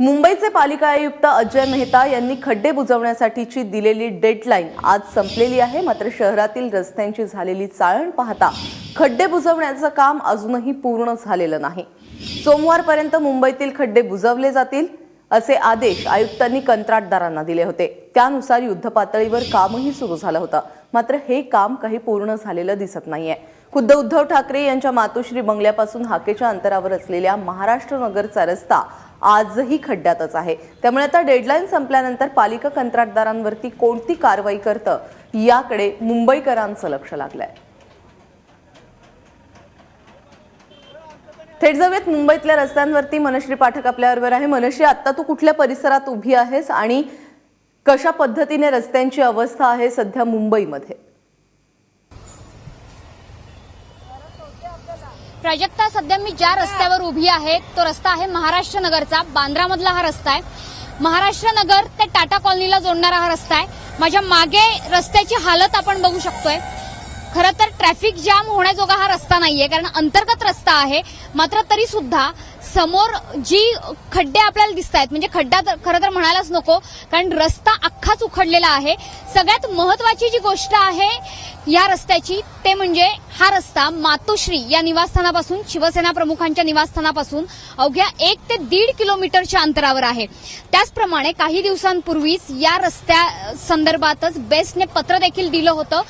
मुंबईचे पालिका आयुक्त अजय मेहता यांनी खड्डे बुजवण्यासाठीची दिलेली डेडलाईन आज संपलेली आहे. मात्र शहरातील रस्त्यांची झालेली चाळण पाहता खड्डे बुजवण्याचं काम अजूनही पूर्ण झालेलं नाही. सोमवारपर्यंत मुंबईतील खड्डे बुजवले जातील असे आदेश आयुक्तांनी कंत्राटदारांना दिले होते. त्यानुसार युद्धपातळीवर कामही सुरू झालं होतं. मात्र हे काम काही पूर्ण झालेलं दिसत नाहीये. खुद्द उद्धव ठाकरे यांच्या मातोश्री बंगल्यापासून हाकेच्या अंतरावर असलेल्या महाराष्ट्र नगरचा रस्ता आजही खड्ड्यातच आहे. त्यामुळे आता डेडलाईन संपल्यानंतर पालिका कंत्राटदारांवरती कोणती कारवाई करतं याकडे मुंबईकरांचं लक्ष लागलंय. थेट जाऊयात मुंबईतल्या रस्त्यांवरती. मनश्री पाठक आपल्याबरोबर आहे. मनश्री आता तू कुठल्या परिसरात उभी आहेस आणि कशा पद्धतीने रस्त्यांची अवस्था आहे सध्या मुंबईमध्ये? प्राजक्ता सध्या मी ज्या रस्त्यावर उभी आहे तो रस्ता आहे महाराष्ट्र नगरचा. बांद्रामधला हा रस्ता आहे. महाराष्ट्र नगर ते टाटा कॉलनीला जोडणारा हा रस्ता आहे. माझ्या मागे रस्त्याची हालत आपण बघू शकतोय. खरं तर ट्रॅफिक जाम होण्याजोगा हा रस्ता नाहीये कारण अंतर्गत रस्ता आहे. मात्र तरी सुद्धा समोर जी खड्डे आपल्याला दिसत आहेत म्हणजे खड्डा तर खरं तर म्हणायलाच नको कारण रस्ता अख्खाच उखडलेला आहे. सगळ्यात महत्वाची जी गोष्ट आहे या रस्त्याची ते म्हणजे हा रस्ता मातोश्री या निवासस्थानापासून शिवसेना प्रमुखांच्या निवासस्थानापासून अवघ्या एक ते दीड किलोमीटरच्या अंतरावर आहे. त्याचप्रमाणे काही दिवसांपूर्वीच या रस्त्या संदर्भातच बेस्टने पत्र देखील दिलं होतं.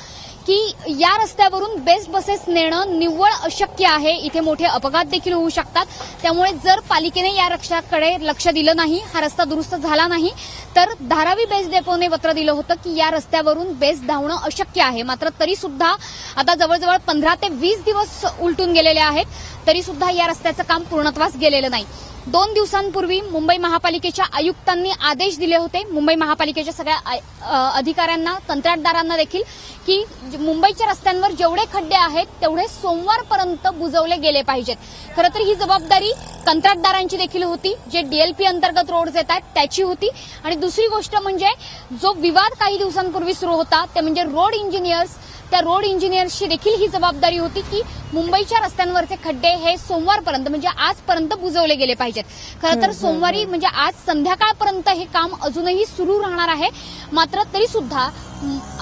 की या रस्त्यावरून बेस्ट बसेस नेणं निव्वळ अशक्य आहे. इथे मोठे अपघात देखील होऊ शकतात. त्यामुळे जर पालिकेने या रस्त्याकडे लक्ष दिलं नाही हा रस्ता दुरुस्त झाला नाही तर धारावी बेस्ट डेपोने पत्र दिलं होतं की या रस्त्यावरून बेस्ट धावणं अशक्य आहे. मात्र तरी सुद्धा आता जवळजवळ पंधरा ते वीस दिवस उलटून गेलेले आहेत. तरी सुद्धा या रस्त्याचं काम पूर्णत्वास गेलेलं नाही. दोन दिवसांपूर्वी मुंबई महापालिकेच्या आयुक्तांनी आदेश दिले होते. मुंबई महापालिकेच्या सगळ्या आय- अधिकाऱ्यांना कंत्राटदारांना देखील की मुंबईच्या रस्त्यांवर जेवढे खड्डे आहेत तेवढे सोमवारपर्यंत बुजवले गेले पाहिजेत. खरं तर ही जबाबदारी कंत्राटदारांची देखील होती. जे डीएलपी अंतर्गत रोड येत आहेत त्याची होती. आणि दुसरी गोष्ट म्हणजे जो विवाद काही दिवसांपूर्वी सुरू होता ते म्हणजे रोड इंजिनियर्स त्या रोड इंजिनियर्सची देखील ही जबाबदारी होती की मुंबईच्या रस्त्यांवरचे खड्डे हे सोमवारपर्यंत म्हणजे आजपर्यंत बुजवले गेले पाहिजेत. खरं तर सोमवारी म्हणजे आज संध्याकाळपर्यंत हे काम अजूनही सुरू राहणार आहे. मात्र तरी सुद्धा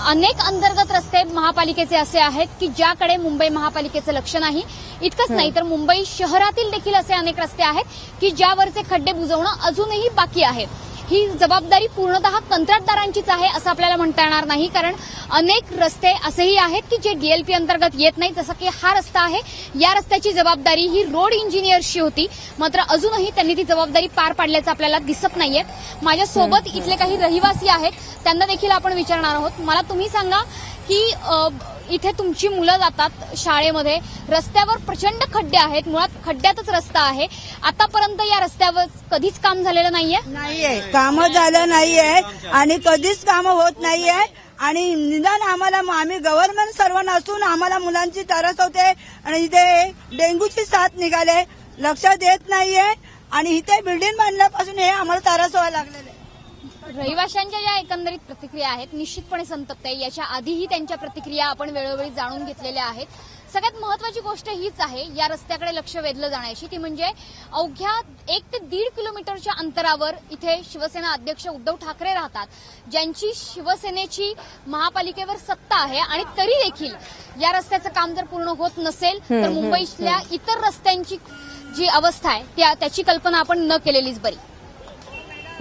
अनेक अंतर्गत रस्ते महापालिकेचे असे आहेत की ज्याकडे मुंबई महापालिकेचं लक्ष नाही. इतकंच नाही तर मुंबई शहरातील देखील असे अनेक रस्ते आहेत की ज्यावरचे खड्डे बुजवणं अजूनही बाकी आहे. ही जबाबदारी पूर्णतः कंत्राटदारांचीच आहे असं आपल्याला म्हणता येणार नाही. कारण अनेक रस्ते असेही आहेत की जे डीएलपी अंतर्गत येत नाही जसं की हा रस्ता आहे. या रस्त्याची जबाबदारी ही रोड इंजिनियर्सची होती. मात्र अजूनही त्यांनी ती जबाबदारी पार पाडल्याचं आपल्याला दिसत नाहीये. माझ्यासोबत इथले काही रहिवासी आहेत. त्यांना देखील आपण विचारणार आहोत. मला तुम्ही सांगा की इथे तुमची मुलं जातात शाळेमध्ये. रस्त्यावर प्रचंड खड्डे आहेत. मुळात खड्ड्यातच रस्ता आहे. आतापर्यंत या रस्त्यावर कधीच काम झालेलं नाहीये? नाहीये. काम झालं नाहीये आणि कधीच काम होत नाहीये. आणि निदान आम्हाला आम्ही गव्हर्नमेंट सर्वांना असून आम्हाला मुलांची तरस होते. आणि इथे डेंग्यूची साथ निघाले. लक्ष देत नाहीये. आणि इथे बिल्डिंग बांधल्यापासून हे आम्हाला तरस व्हायला लागलेले. रहिवाशांच्या ज्या एकंदरीत प्रतिक्रिया आहेत निश्चितपणे संतप्त आहे. याच्या आधीही त्यांच्या प्रतिक्रिया आपण वेळोवेळी जाणून घेतलेल्या आहेत. सगळ्यात महत्वाची गोष्ट हीच आहे या रस्त्याकडे लक्ष वेधलं जाण्याची. ती म्हणजे अवघ्या एक ते दीड किलोमीटरच्या अंतरावर इथे शिवसेना अध्यक्ष उद्धव ठाकरे राहतात ज्यांची शिवसेनेची महापालिकेवर सत्ता आहे आणि तरी देखील या रस्त्याचं काम जर पूर्ण होत नसेल तर मुंबईतल्या इतर रस्त्यांची जी अवस्था आहे त्या त्याची कल्पना आपण न केलेलीच बरी.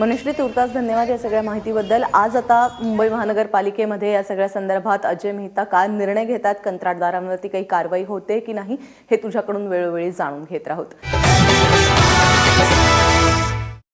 मनुश्री तुर्तास धन्यवाद या सगळ्या माहितीबद्दल. आज आता मुंबई महानगरपालिकेमध्ये या सगळ्या संदर्भात अजय मेहता काय निर्णय घेतात? कंत्राटदारांवरती काही कारवाई होते की नाही? हे तुझ्याकडून वेळोवेळी जाणून घेत राहोत.